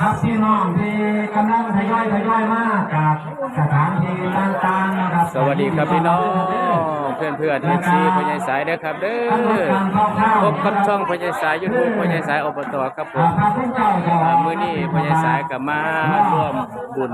ครับพี่น้องที่กำลังทยอยทยอยมาจากสถานที่ต่างๆนะครับ สวัสดีครับพี่น้อง เพื่อนเพื่อนทีซีพญายสายเด้อครับเด้อพบกับช่องพญายสายยูทูบพญายสายอบตครับผมพระพุทธเจ้าจะอ่ามื้อนี้พญายสายกับมาร่วมบุญ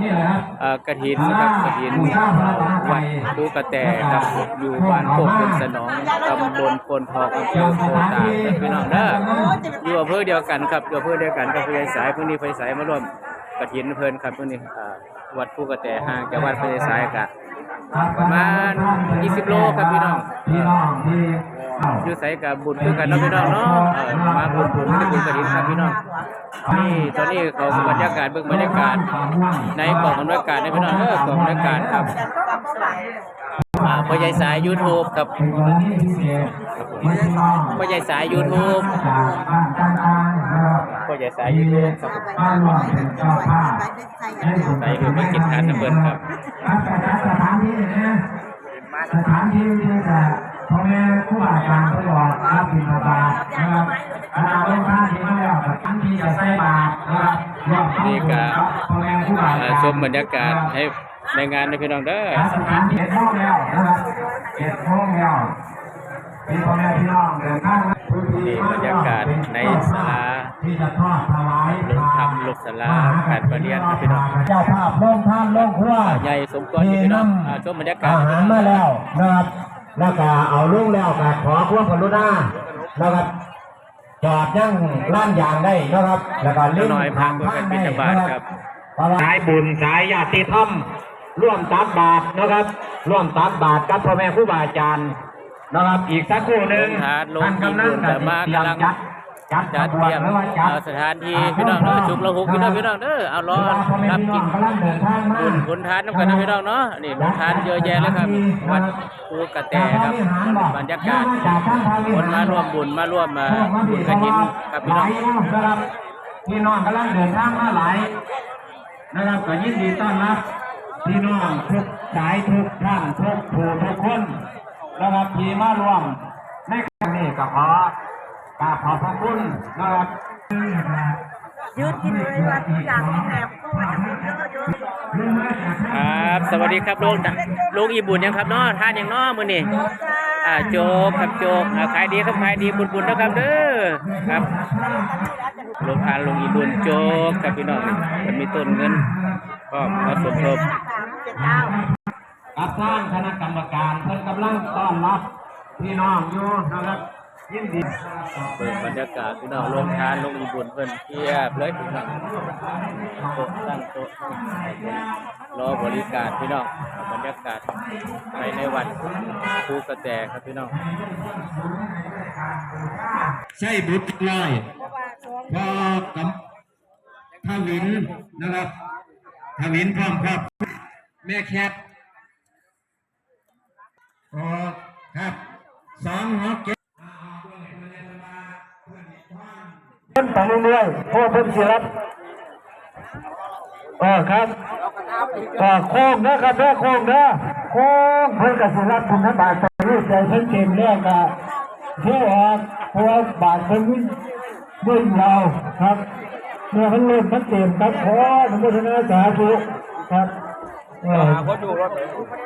นี่แหละครับเอ่อกฐินนะครับกฐินวัดภูกระแตครับอยู่บ้านโคกเป็นสนองตำบลโพนทองอำเภอโพตากเด้อพี่น้องเด้ออยู่อำเภอเดียวกันครับอยู่อำเภอเดียวกันกับพญายสายมื้อนี้พญายสายมาร่วมกฐินเพิ่นครับมื้อนี้อ่าวัดภูกระแตห่างจากวัดพญายสายกะ ประมาณ 20 โลครับพี่น้องพี่น้องที่อยู่ใส่กับบุญคือกันเนาะพี่น้องเนาะเออมาบุญบุญที่บุญกระดิ่งครับพี่น้องนี่ตอนนี้เขาบรรยากาศเบื้องบรรยากาศในกล่องบรรยากาศในพี่น้องเออกล่องบรรยากาศครับอ่าพ่อใหญ่สาย YouTube ครับเป็นกรณีพิเศษที่พี่น้องพ่อใหญ่สาย YouTube จากบ้านต่างๆนะครับพ่อใหญ่สาย YouTube ครับบ้านหลวงเป็นเจ้าภาพใส่คือมากินทานน้ำเบิดครับสถาน ที่เนี่ยสถานที่ที่จะพ่อแม่ผู้บาอาจารย์ผู้บอกรับบิณฑบาตนะครับคณะลงท่านที่ไม่แล้วสถานที่จะใส่บาตรนะครับรวมทั้งนี่ก็พ่อแม่ผู้บาอาอ่าจารย์ชมบรรยากาศให้ในงานนะพี่น้องเด้อสถานที่เจ็ดโมงแล้วนะครับเจ็ดโมงแล้วมีพ่อแม่พี่น้องเดินทางพื้นที่นี่บรรยากาศในศาลาที่จะทอดถวายลงทำ ลูกศาลาการประเรียนครับพี่น้องเจ้าภาพลงท่านลงครัวใหญ่สมควรอยู่พี่น้องอ่าชมบรรยากาศอาหารมาแล้วนะครับแล้วก็เอาลูกแล้วก็ขอความกรุณานะครับจอดยั่งร้านยางได้นะครับ แล้วก็ลิ้หน่อยพักเพื่อกันบิณฑบาตครับสายบุญสายญาติธรรมร่วมตักบาตรนะครับ ร่วมตักบาตรกับพ่อแม่ครูบาอาจารย์นะครับอีกสักครู่หนึ่งลงทานลงท่านกำลังบุญแต่มากำลัง จัดจัดจัดเตรียมหรือว่าจัดเอาสถานที่พี่น้องเด้อชุมละหุกพี่น้องพี่น้องเด้อเอารอรับกินกำลังเดินทางมาบุญผลทานน้ำกันนะพี่น้องเนาะนี่ผลทานเยอะแยะเลยครับวัดภูกระแตครับบรรยากาศคนมาร่วมบุญมาร่วมมาบุญกระถินครับพี่น้องหลายนะครับพี่น้องกำลังเดินทางมาหลายนะครับก็ยินดีต้อนรับพี่น้องทุกสายทุกท่านทุกผู้ทุกคนนะครับที่มาร่วมในครั้งนี้ก็ขอ กราบขอบพระคุณนะครับยืดกินเลยว่าทุกอย่างมีแถมก็ว่าจะมีเยอะเยอะครับ สวัสดีครับลุงลุงอีบุญยังครับเนาะทานยังเนาะมื้อนี้อ่าโจกครับโจกอ่าขายดีครับขายดีบุญบุญนะครับเด้อครับลงทานลงอีบุญโจกครับพี่น้องนี่มันมีต้นเงินก็มาสมทบสามเจ็ดเก้ากับทางคณะกรรมการเพิ่นกำลังต้อนรับพี่น้องอยู่นะครับ ยินดีเปิดบรรยากาศพี่น้องลงทานลงอีบุญเพิ่นเทียบเลยพี่น้องโต๊ะตั้งโต๊ะรอบริการพี่น้องบรรยากาศภายในวัดภูกระแตครับพี่น้องใช่บุตรลอยพอกับทวินนะครับทวินพร้อมครับ แม่แคทโอ้ครับสองหัวเก็บ เพิ่นไปเรื่อยๆเพราะว่าเพิ่นสิรับเออครับเออโค้งนะครับเด้อโค้งเด้อโค้งเพิ่นก็สิรับคุณบาทไปเรื่อยๆเพิ่นเต็มแล้วก็เที่ยวออกเพราะบาทเพิ่นวิ่งวิ่งเราครับเมื่อเพิ่นเริ่มมันเต็มครับขออนุโมทนาสาธุครับ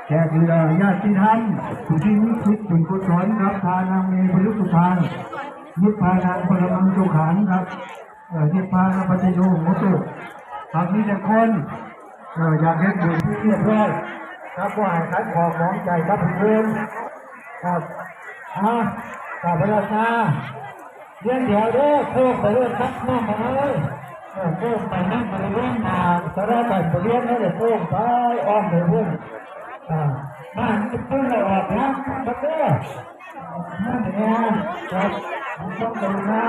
แขกเรือญาติธรรมผู้ที่มีคิดถึงกุศลครับทานังเมพลุสุทาน นิพพานังพลมังสุขันครับเอ่อนิพพานปัจจโยโหตุครับมีแต่คนเอ่ออยากให้บุญที่เรียบร้อยครับว่าให้ขัดของน้องใจครับเพื่อนครับอ่าขอบพระราชาเรื่องเดี๋ยวเด้อโค้งไปเรื่องครับน้องมาเลยโค้งไปนั่งมาเรื่องมาสระไปเรื่องนั่นแหละโค้งไปอ้อมไปเรื่องอ่าบ้านเพิ่งเราออกนะบัดเด้อนั่นเองครับ ต้องกรุณา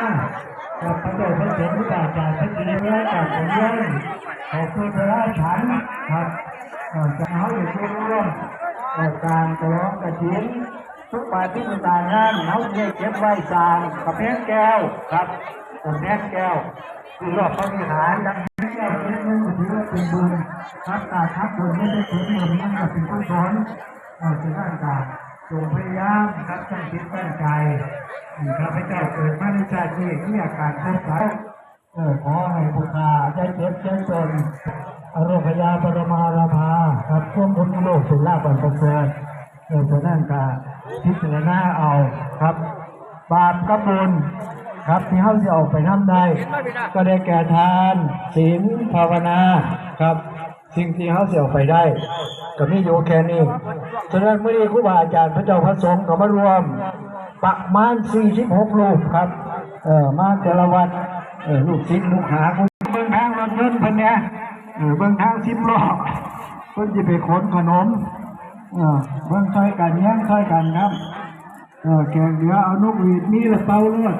กับพระเจ้าพระเจ้าผู้บาดจากพระจีนและจากผมเองขอบคุณพระราชันครับจะเอาอยู่ช่วยร่วมเอ่อการกระร้องกระถิ่นทุกปาที่มันต่างงานเอาเก็บเก็บไว้สางกระเพงแก้วครับกระเพงแก้วคือรอบพระวิหารดังนี้แก้วเป็นเงินถือว่าเป็นบุญครับตาทับบุญไม่ได้ถึงบุญนั่นก็เป็นกุศลเอาถึงร่างกายจงพยายามครับตั้งจิตตั้งใจ ข้าพเจ้าเกิดมาในชาตินี้ที่อาการพบเขาเออขอให้ผู้ค้าได้เจ็บเจ็บจนอโรคยาปรมาราภาครับควบคุมโรคสุราบันประเสริฐเออฉะนั้นก็พิจารณาเอาครับ บาปกับบุญครับที่เขาจะออกไปทำได้ ก็ได้แก่ทานศีลภาวนาครับ สิ่งที่เขาจะออกไปได้ ก็มีอยู่แค่นี้ฉะนั้นเมื่อนี้ครูบาอาจารย์พระเจ้าพระสงฆ์ก็มารวม ประมาณ 46รูปครับ เออมาแต่ละวัดเออลูกศิษย์ลูกหาคุณเบิ่งทางรถยนต์เพิ่นเนี่ยเออเบิ่งทางสิบล้อเพิ่นจะไปขนขนมเออเบิ่งช่วยกันแย่งช่วยกันครับเออแกงเหลือเอานกหวีดมีละเป่าเลือด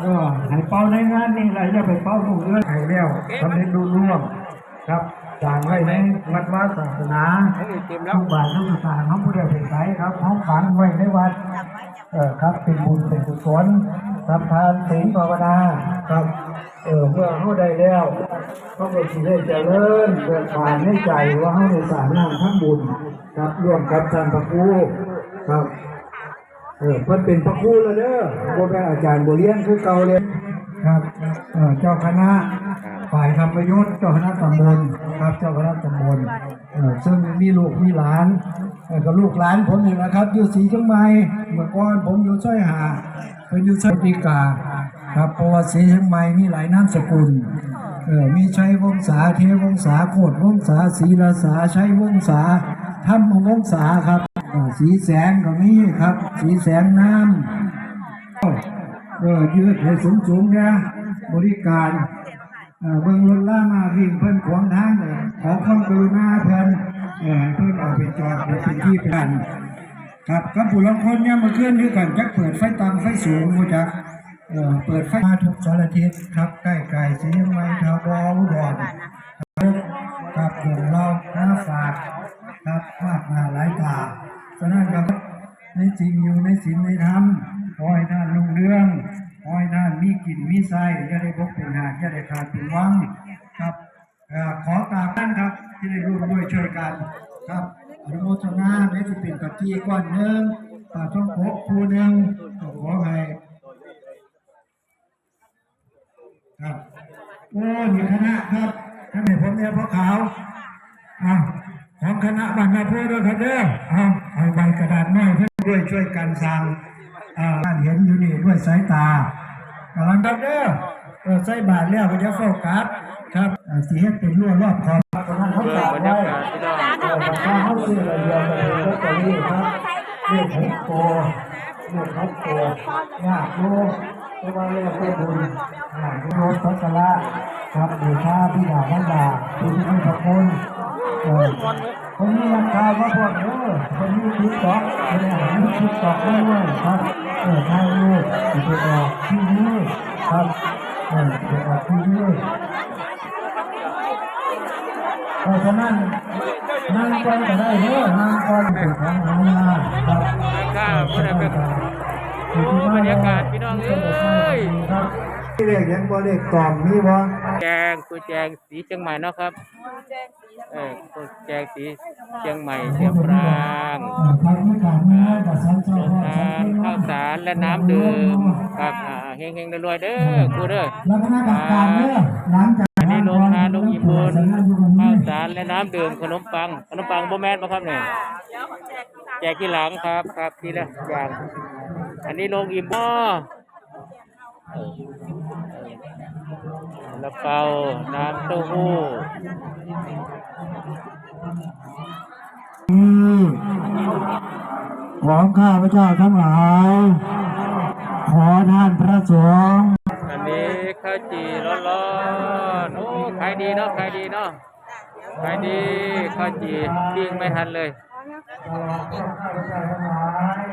เออให้เป่าในงานนี่อะไรจะไปเป่านกเลือดให้แล้วทำให้ดูร่วมครับ จางไว้ในวัดวาศาสนาทุกบาททุกสตางค์ของผู้ใดเป็นไสครับของฝังไว้ในวัด เออครับเป็นบุญเป็นกุศลทำทานศีลภาวนาครับเออเมื่อเขาได้แล้วเขาก็สิได้เจริญเกิดผ่านในใจว่าเขาได้สร้างงานทั้งบุญครับร่วมกับท่านพระครูครับเออเพิ่นเป็นพระครูแล้วเด้อบ่แม่นอาจารย์บ่เรียนคือเก่าเลยครับเออเจ้าคณะฝ่ายธรรมยุทธ์เจ้าคณะตำบล ครับ เจ้าคณะตำบลซึ่งมีลูกมีหลานก็ลูกหลานผมนี่แหละครับ อยู่ศรีเชียงใหม่เมื่อก่อนผมอยู่ซอยหาเป็นอยู่ซอยปีกาครับเพราะว่าศรีเชียงใหม่มีหลายนามสกุลเออมีชัยวงศาเทวงศาโคดวงศาศรีราษาชัยวงศาธรรมวงศาครับสีแสงก็มีครับ สีแสงน้ำเออยืดให้สูงสูงๆนะบริการ เอ่อเบิ่งรถล่ามาวิ่งเพิ่นขวางทางเลยขอความกรุณาเพิ่นเพิ่นเอาไปจอดในพื้นที่เป็นครับกับผู้ลงคนเนี่ยมาเคลื่อนคือกันจักเปิดไฟต่ำไฟสูงมูจักเปิดไฟมาทุกสารทิศครับใกล้ไก่สียงไม้ทาวบออุดรครับเดี๋ยวเราหน้าฝากครับมากหน้าหลายตาฉะนั้นครับในจริงอยู่ในศีลในธรรมขอให้ท่านลุงเรื่อง กินมีไส้อย่าได้บกเป็นหากอย่าได้ขาดเป็นวังครับขอกราบท่านครับ ที่ได้ร่วมด้วยช่วยกันครับอนุโมทนาแม้จะเป็นกะทิก้อนหนึ่งปลาท่องโกะคู่หนึ่งขอให้ครับโอ้มีคณะครับท่านเห็นผมเนี่ยพ่อขาวอะของคณะบรรณาพูดด้วยครับเด้อเอาเอาใบกระดาษน้อยเพื่อด้วยช่วยกันสร้างอ่าการเห็นอยู่นี่ด้วยสายตา กำลังครับเด้อเออใส่บาทแล้วก็จะโฟกัสครับสีเฮ็ดเป็นรั่วรอบขอบตรงนั้นเขาเบิ่งสาบรรไว้ยากาศพี่น้องเออถ้าเขาซื้ออะไรเดียวกันเลยลอตเตอรี่ครับเรื่องหกตัวเรื่องหกตัวยากดูเพระว่าเรื่องเป็นบุญอ่าโยมสักการะครับบูชาพิดาพันดาคุณที่พระคุณเออ คนนี้ยังกล่าวว่าพวกเออคนนี้คิดตอกคนนี้มีคิดตอกด้วยครับเออทางลูกจะไปออกที่นี่ครับเออจะออกที่นี่เพราะฉะนั้นนั่งก่อนก็ได้เด้อนั่งก่อนเป็นของหางานครับข้าวผู้ใดเป็นโอ้บรรยากาศพี่น้องเอ้ยที่เรียกยังบ่เรียกตอมมีบ่แจงคือแจงสีเชียงใหม่เนาะครับแจงส เออแจงสีเชียงใหม่เชียงรางทางที่การงานกับสันเจ้าพ่อทานข้าวสารและน้ำดื่มครับอ่าเฮงรวยเด้อครูเด้อแล้วก็หน้ากับการเด้อหลังจากนนี้โรงทานโรงอิ่มบุญข้าวสารและน้ำดื่มขนมปังขนมปังโบแมนมาครับเนี่ยแจกที่หลังครับครับทีละอย่างอันนี้โรงอิ่มบ่ ละเปา น้ำเต้าหู้อืมของข้าพเจ้าทั้งหลาย ขอท่านพระสงฆ์อันนี้ข้าวจี่ร้อนๆโอ้ขายดีเนาะขายดีเนาะขายดีข้าวจี่ปิ้งไม่ทันเลยตลอดข้าพเจ้าทั้งหลาย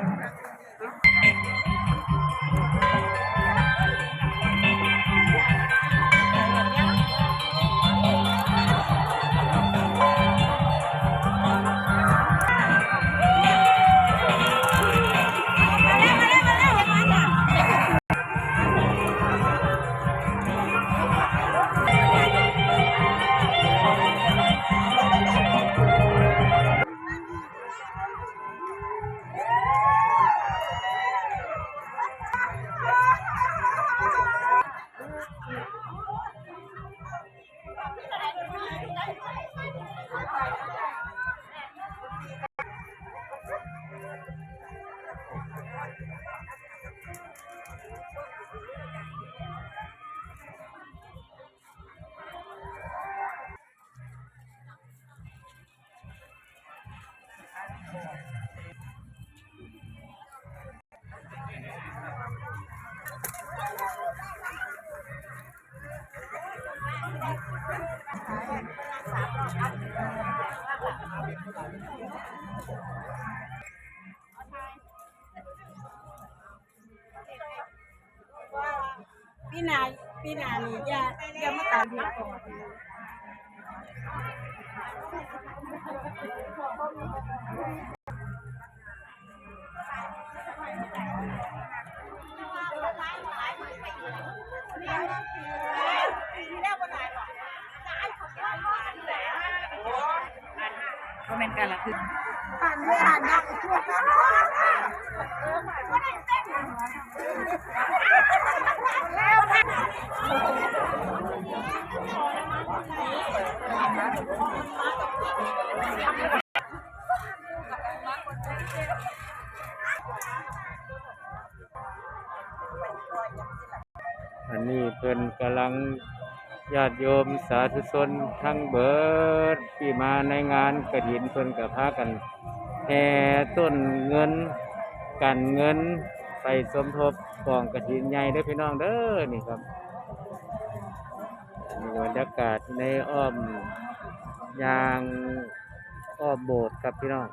พี่นาพี่นานี่อย่าอย่ามาตามพี่ก่อน เป็นการละคือผ่านไม่ผ่านดักแล้วอันนี้เพิ่นกำลัง ญาติโยมสาธุชนทั้งเบิดที่มาในงานกระถินเพิ่นก็พากันแห่ต้นเงินกันเงินไปสมทบกองกระถินใหญ่เด้อพี่น้องเด้อนี่ครับบรรยากาศในอ้อมยางอ้อมโบสถ์ครับพี่น้อง